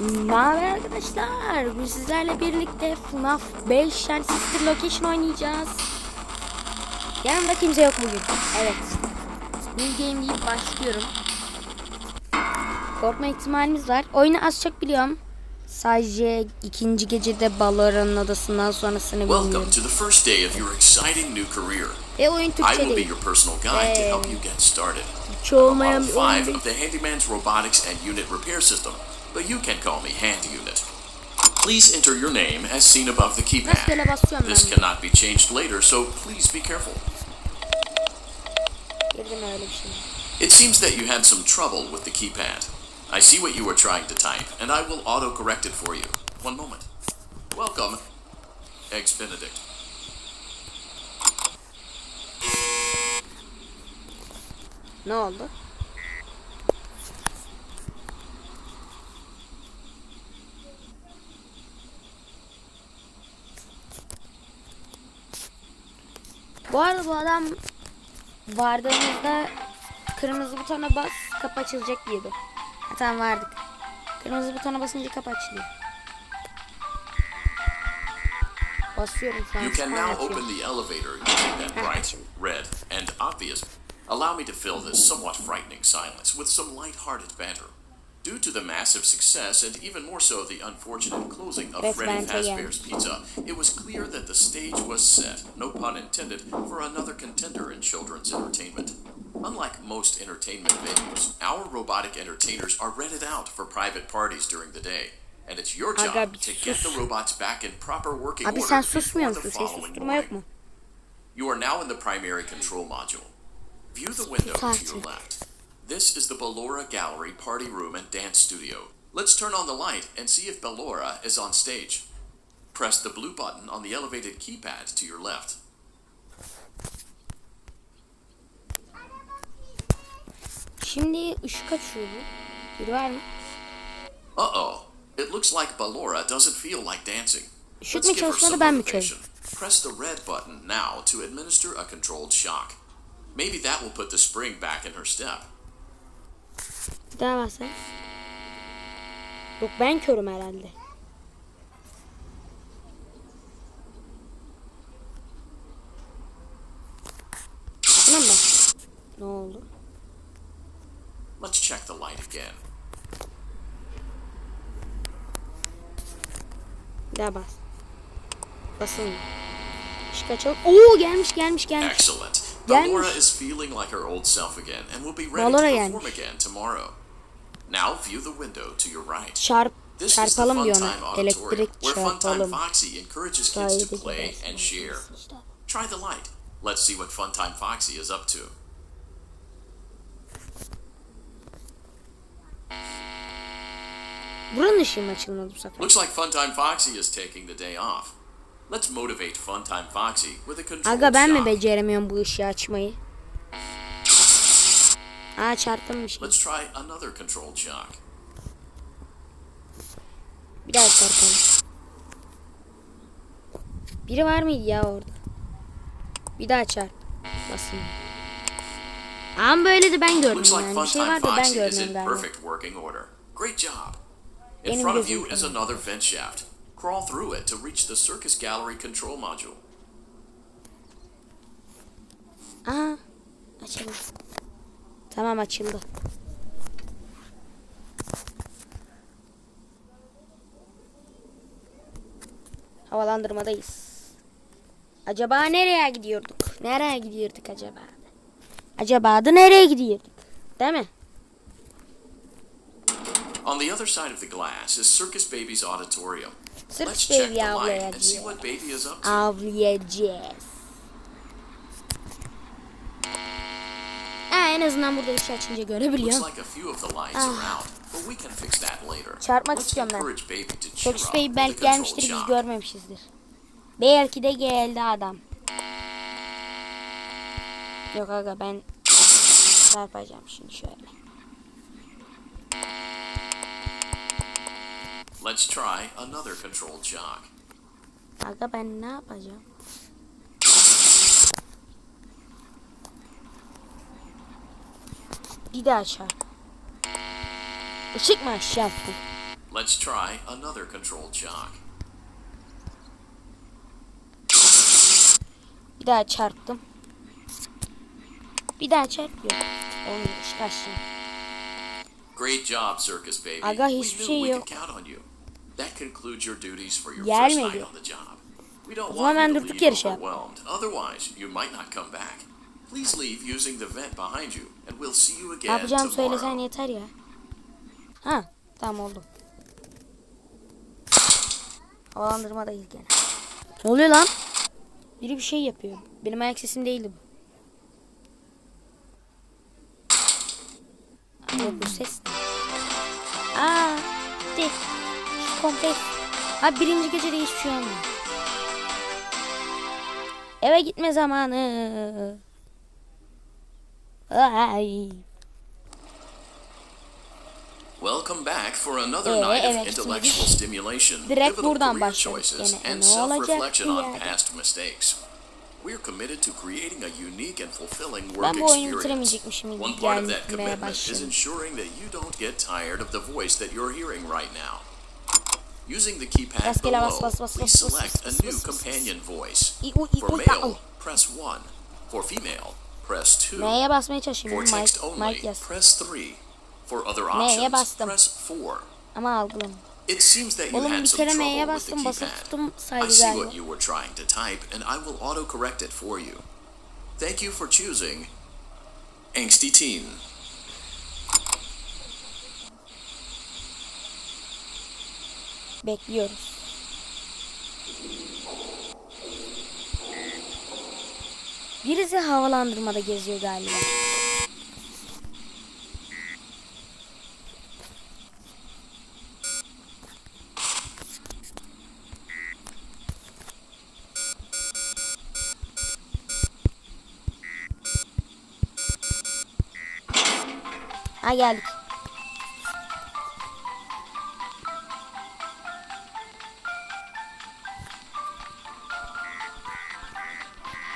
Merhaba arkadaşlar. Bugün sizlerle birlikte FNAF 5 yani Sister Location oynayacağız. Yanımda kimse yok bugün. Evet. New game deyip başlıyorum. Korkma ihtimalimiz var. Oyunu az çok biliyorum. Sadece ikinci gecede Balora'nın odasından sonrasını bilmiyorum. Welcome to the first day of your exciting new career. Ve oyun I Türkçe will be değil. your personal guide to help you get started. Türkçe olmayan bir oyun 5 değil. of the Handyman's Robotics and Unit Repair System, but you can call me Hand Unit. Please enter your name as seen above the keypad. This cannot be changed later, so please be careful. Girdim öyle bir şey. It seems that you had some trouble with the keypad. I see what you were trying to type, and I will auto-correct it for you. One moment. Welcome, Eggs Benedict. Ne oldu? Bu arada bu adam vardığımızda kırmızı butona bas kapı açılacak diyordu. Ha, tamam vardık. Kırmızı butona basınca kapı açılıyor. Basıyorum şu an. You can now open the elevator using that bright, red, and obvious. Allow me to fill this somewhat frightening silence with some light-hearted banter. Due to the massive success and even more so the unfortunate closing of Freddy. Fazbear's Pizza, it was clear that the stage was set, no pun intended, for another contender in children's entertainment. Unlike most entertainment venues, our robotic entertainers are rented out for private parties during the day. And it's your job bir to get the robots back in proper working Abi order before the following morning. You are now in the primary control module. View the window to your left. This is the Ballora Gallery party room and dance studio. Let's turn on the light and see if Ballora is on stage. Press the blue button on the elevated keypad to your left. Şimdi ışık açıyor bu. Biri var mı? Uh-oh. It looks like Ballora doesn't feel like dancing. Işık mı çalışmadı ben mi. Press the red button now to administer a controlled shock. Maybe that will put the spring back in her step. Bir daha bas lan. Yok ben körüm herhalde. Mı bas? Ne oldu? Let's check the light again. Bir daha bas. Basın. Işık açalım. Oo gelmiş gelmiş gelmiş. Excellent. Gelmiş. Ballora is feeling like her old self again and will be ready Ballora to perform gelmiş. again tomorrow. Now view the window to your right. Çarp, This is the Funtime ona. Auditorium, where Funtime çarpalım. Foxy encourages kids to play and share. Try the light. Let's see what Funtime Foxy is up to. Buranın ışığı mı açılmadı bu sefer? Looks like Funtime Foxy is taking the day off. Let's motivate Funtime Foxy with a controlled Aga ben mi beceremiyorum bu ışığı açmayı? Aa çarptım bir şey. Let's try another controlled shock. Bir daha çarpalım. Biri var mıydı ya orada? Bir daha çarp. Basın. Ama böyle de ben gördüm yani. Bir şey var da ben in galiba. Benim front of gözüm you Crawl through it to reach the circus gallery control module. Aha. Açıldı. Tamam açıldı. Havalandırmadayız. Acaba nereye gidiyorduk? Nereye gidiyorduk acaba? Acaba da nereye gidiyorduk? Değil mi? On the other side of the glass is Circus Baby's auditorium. Sırf baby avlayacağız. Baby. Avlayacağız. Ha, en azından burada ışığı açınca görebiliyorum. Ah. Çarpmak istiyorum ben. Baby Fox a belki gelmiştir biz görmemişizdir. Belki de geldi adam. Yok aga ben çarpacağım şimdi şöyle. Let's try another controlled shock. Aga ben ne yapacağım? Bir daha çarp. Işık mı aşağı? Let's try another controlled shock. Bir daha çarptım. Bir daha çarpıyor. Olmuyor. Great job, Circus Baby. Aga, hiçbir şey yok. That concludes your duties for your first night on the job. We don't want you to leave overwhelmed. Otherwise, you might not come back. Please leave using the vent behind you, and we'll see you again yapacağımı tomorrow. söylesen yeter ya. Ha tamam oldu. Havalandırmadayız gene. Ne oluyor lan? Biri bir şey yapıyor. Benim ayak sesim değildi bu. Yok bu ses? Aa, de. Şu komple. Abi birinci gecede hiçbir şey olmuyor. Eve gitme zamanı. Ay. Welcome back for another Ee, night of intellectual stimulation, pivotal career choices. E, and self-reflection on past mistakes. We're committed to creating a unique and fulfilling work experience. One part of that commitment is ensuring that you don't get tired of the voice that you're hearing right now. Using the keypad below, please select a new companion voice. For male, press 1. For female, press 2. Neye basmaya For çalışıyorum? text only, press 3. For other options, press 4. Ama algılam. It seems that you had some trouble with the keypad. I see what you were trying to type, and I will autocorrect it for you. Thank you for choosing Angsty Teen. Bekliyoruz. Birisi havalandırmada geziyor galiba. Ha geldik.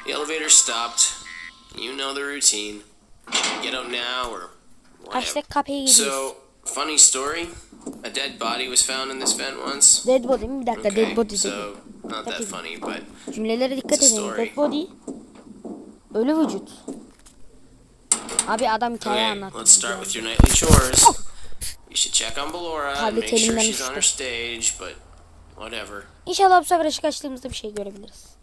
The elevator stopped. You know the routine. Get out now or whatever. So, funny story. A dead body was found in this vent once. Dead body mi? Bir dakika dead Okay, body dedi. so not that funny, but Cümlelere dikkat It's a edin. Dead body. Ölü vücut. Abi adam hikaye okay. anlattı. Let's start with your nightly chores. You should check on Ballora and make sure she's on her stage, but whatever. İnşallah bu sefer ışık açtığımızda bir şey görebiliriz.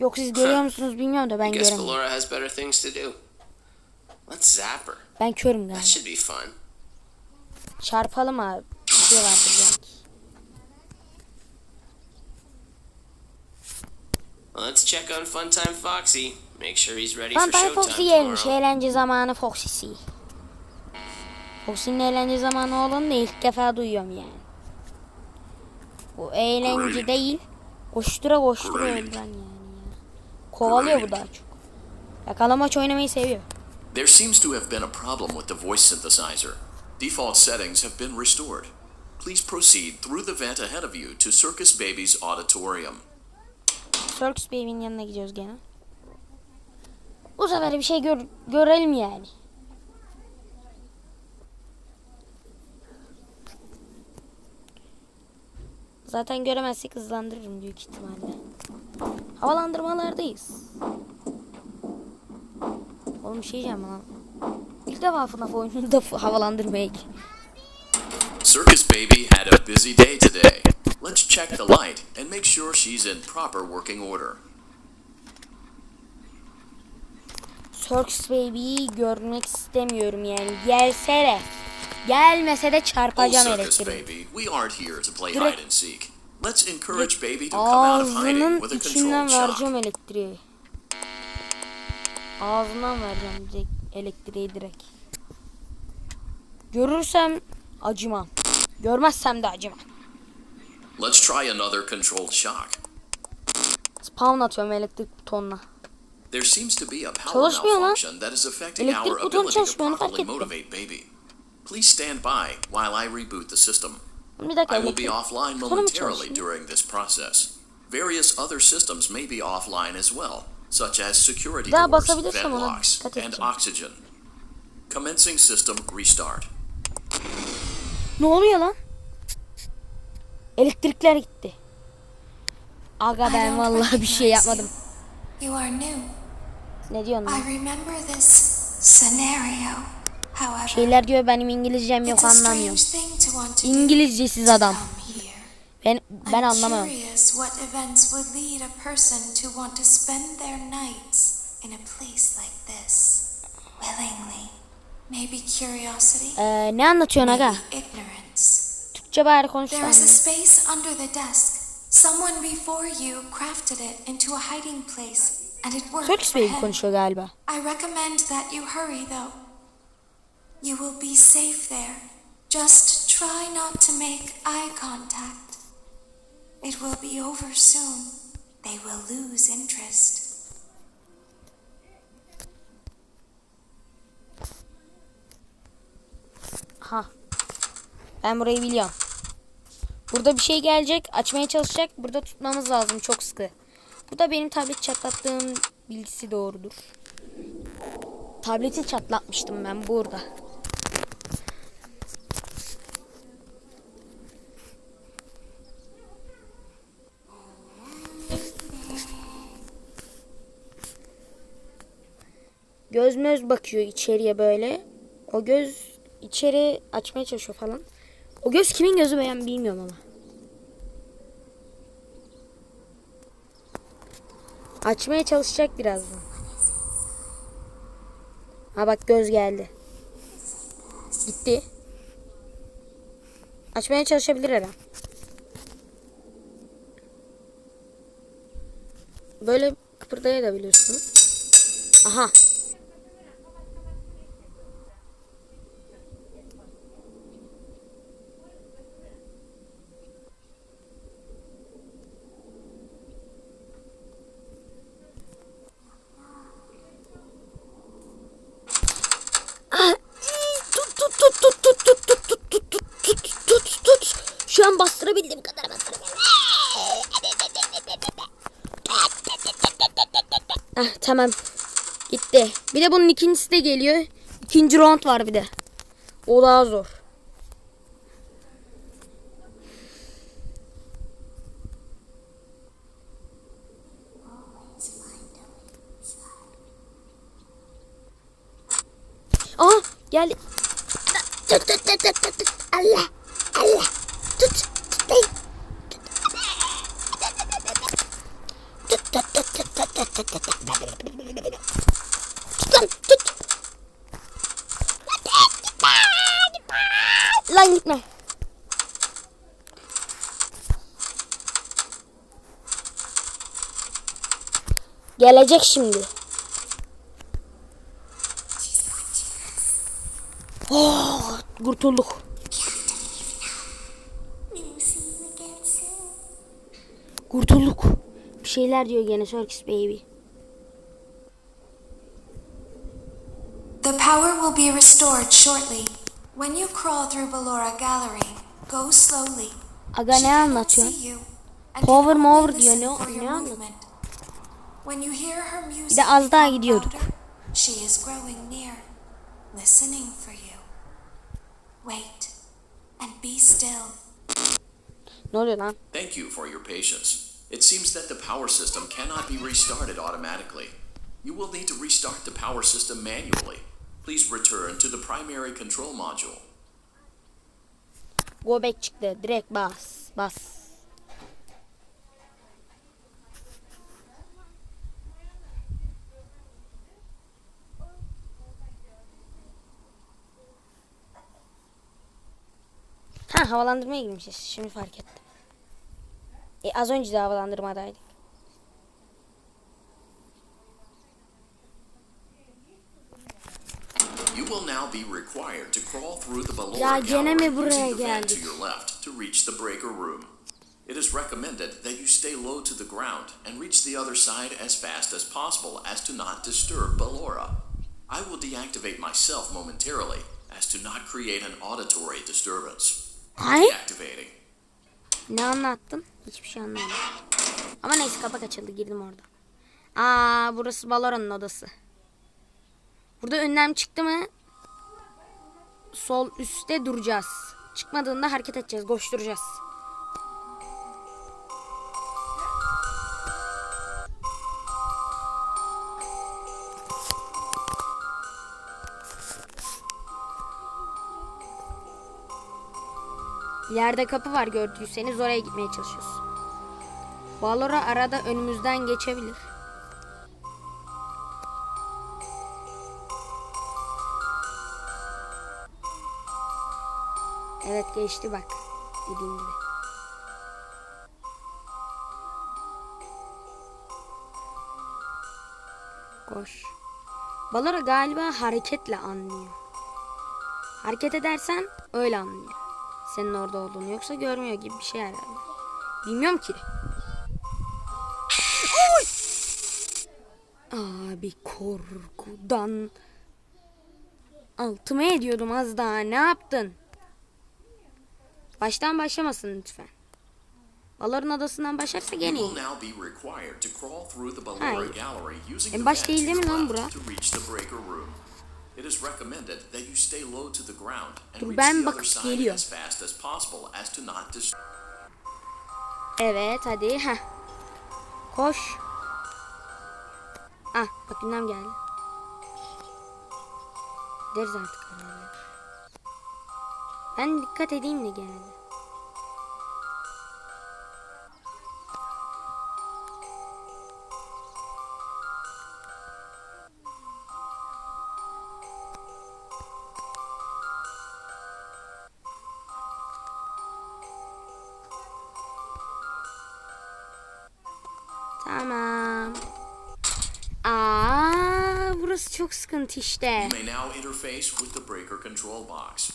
Yok siz görüyor musunuz bilmiyorum da ben guess göremiyorum. Ballora has better things to do. Let's zap her. Ben körüm galiba. That should be fun. Çarpalım abi. Bir şey vardır belki. Let's check on Funtime Foxy. Make sure he's ready for Foxy showtime gelmiş. tomorrow. Eğlence zamanı Foxy'si. Foxy'nin eğlence zamanı olduğunu da ilk defa duyuyorum yani. Bu eğlence değil. Koştura koştura öldüren yani ya. Kovalıyor bu daha çok. Yakalamaç oynamayı seviyor. There seems to have been a problem with the voice synthesizer. Default settings have been restored. Please proceed through the vent ahead of you to Circus Baby's auditorium. Circus Baby'nin yanına gidiyoruz gene. Bu sefer bir şey gör, görelim yani. Zaten göremezsek hızlandırırım büyük ihtimalle. Havalandırmalardayız. Oğlum bir şey diyeceğim lan. İlk defa FNAF oyununda havalandırmaya gir- Circus Baby had a busy day today. Let's check the light and make sure she's in proper working order. Circus Baby'yi görmek istemiyorum yani. Gelse de. Gelmese de çarpacağım elektriği. Direkt-. Let's encourage Baby to come out of hiding Ağzının with a içinden vereceğim elektriği. Ağzından vereceğim direkt elektriği direkt. Görürsem acımam. Görmezsem de acımam. Let's try another controlled shock. Spawn atıyorum elektrik butonuna. There seems to be a power malfunction that is affecting our ability to çalışmıyor, onu fark properly ettim. motivate Baby. Please stand by while I reboot the system. I will be offline momentarily during this process. Various other systems may be offline as well, such as security doors, vent locks, and oxygen. Commencing system restart. Ne oluyor lan? Elektrikler gitti. Aga I ben don't vallahi bir şey recognize yapmadım. You. You are new. Ne diyorsun I remember this scenario. Şeyler diyor benim İngilizcem yok anlamıyorum. İngilizcesiz adam. Ben ben anlamıyorum. Ee, ne anlatıyorsun aga? Türkçe bari konuş. There is a space under the desk. Someone before you crafted it into a hiding place and it worked. Türkçe konuşuyor galiba. I recommend that you hurry though. You will be safe there. Just try not to make eye contact. It will be over soon. They will lose interest. Ha. Ben burayı biliyorum. Burada bir şey gelecek, açmaya çalışacak. Burada tutmamız lazım çok sıkı. Bu da benim tablet çatlattığım bilgisi doğrudur. Tableti çatlatmıştım ben burada. Göz möz bakıyor içeriye böyle. O göz içeri açmaya çalışıyor falan. O göz kimin gözü ben bilmiyorum ama. Açmaya çalışacak birazdan. Ha bak göz geldi. Gitti. Açmaya çalışabilir her an. Böyle kıpırdayabiliyorsunuz. Aha. Gitti. Bir de bunun ikincisi de geliyor. İkinci round var bir de. O daha zor. Aa geldi. Tut tut tut tut tut. Allah. Allah. Tut. Tut tut tut tut tut tut tut tut. Tut lan tut. Lan gitme. Gelecek şimdi. Oh, kurtulduk. Kurtulduk. Bir şeyler diyor gene Circus Baby. The power will be restored shortly. When you crawl through Ballora Gallery, go slowly. Aga She ne and Power only diyor, listen ne- for your ne anlat- movement. When you hear her music Bir de az daha gidiyorduk. She is growing near, listening for you. Wait and be still. Ne oluyor lan? Thank you for your patience. It seems that the power system cannot be restarted automatically. You will need to restart the power system manually. Please return to the primary control module. Go back çıktı. Direkt bas. Bas. Ha havalandırmaya girmişiz. Şimdi fark ettim. E, az önce de havalandırmadaydık. You will now be required to crawl through the Ballora Ya gene mi gallery buraya using the vent to geldik? your left to reach the breaker room. It is recommended that you stay low to the ground and reach the other side as fast as possible as to not disturb Ballora. I will deactivate myself momentarily as to not create an auditory disturbance. Ay Deactivating. ne anlattın? Hiçbir şey anlamadım. Ama neyse kapak açıldı girdim orada. Aa burası Balora'nın odası. Burada önlem çıktı mı sol üstte duracağız. Çıkmadığında hareket edeceğiz. Koşturacağız. İleride kapı var gördüyseniz oraya gitmeye çalışıyoruz. Balora arada önümüzden geçebilir. Geçti bak. Dediğim gibi. Koş. Balora galiba hareketle anlıyor. Hareket edersen öyle anlıyor. Senin orada olduğunu yoksa görmüyor gibi bir şey herhalde. Bilmiyorum ki. Oy! Abi korkudan altıma ediyordum az daha. Ne yaptın? Baştan başlamasın lütfen. Baların adasından başlarsa gene iyi. using En baş değil değil mi lan bura? reach. It is recommended that you stay low to the ground and Dur, reach ben the other side geliyorum. as fast as possible as to not dis- Evet hadi. Heh. Koş. Ah bak gündem geldi. Deriz artık herhalde. Ben dikkat edeyim de gene. Tamam. Aa, burası çok sıkıntı işte. You may now interface with the breaker control box.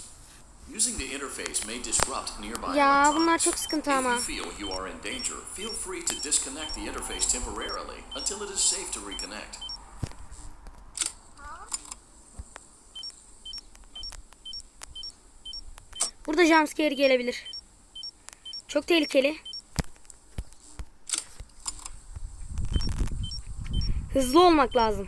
Using the interface may disrupt nearby Ya bunlar çok sıkıntı If ama. you feel you are in danger, feel free to disconnect the interface temporarily until it is safe to reconnect. Burada jumpscare gelebilir. Çok tehlikeli. Hızlı olmak lazım.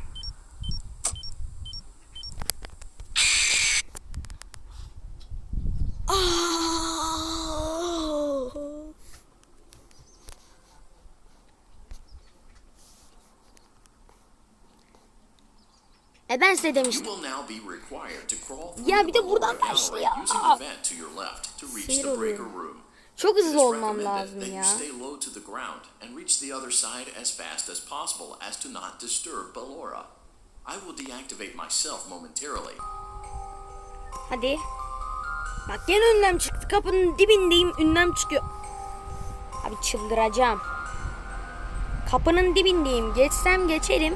Ah! E ben size demiştim. Ya bir de buradan başlıyor. Sinir oluyorum. Çok hızlı olmam lazım ya. Hadi. Bak gene ünlem çıktı. Kapının dibindeyim. Ünlem çıkıyor. Abi çıldıracağım. Kapının dibindeyim. Geçsem geçerim.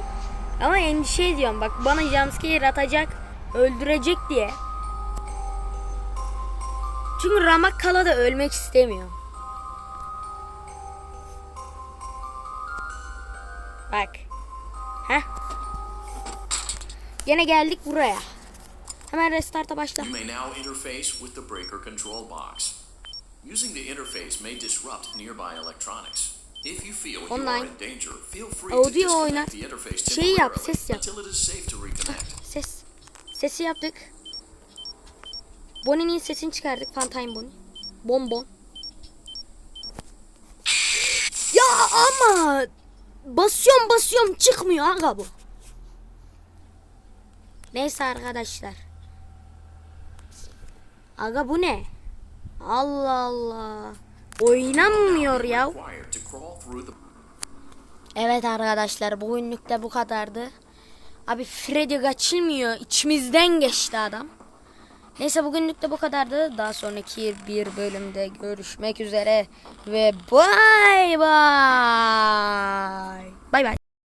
Ama endişe ediyorum. Bak bana jumpscare atacak. Öldürecek diye. Çünkü Ramakkala da ölmek istemiyor. Bak. Heh. Gene geldik buraya. Hemen restarta başla. You may now interface with the breaker control box. Using the interface may disrupt nearby electronics. If you feel you are Online. in danger, feel free to Audio oyna. Şey yap, ses yap. reconnect. Ses. Sesi yaptık. Bonnie'nin sesini çıkardık. Fantine Bonnie. Bonbon. Ya ama basıyorum basıyorum çıkmıyor aga bu. Neyse arkadaşlar. Aga bu ne? Allah Allah. Oynanmıyor ya. Evet arkadaşlar bugünlük de bu kadardı. Abi Freddy kaçılmıyor. İçimizden geçti adam. Neyse bugünlük de bu kadardı. Daha sonraki bir bölümde görüşmek üzere. Ve bay bay. Bay bay.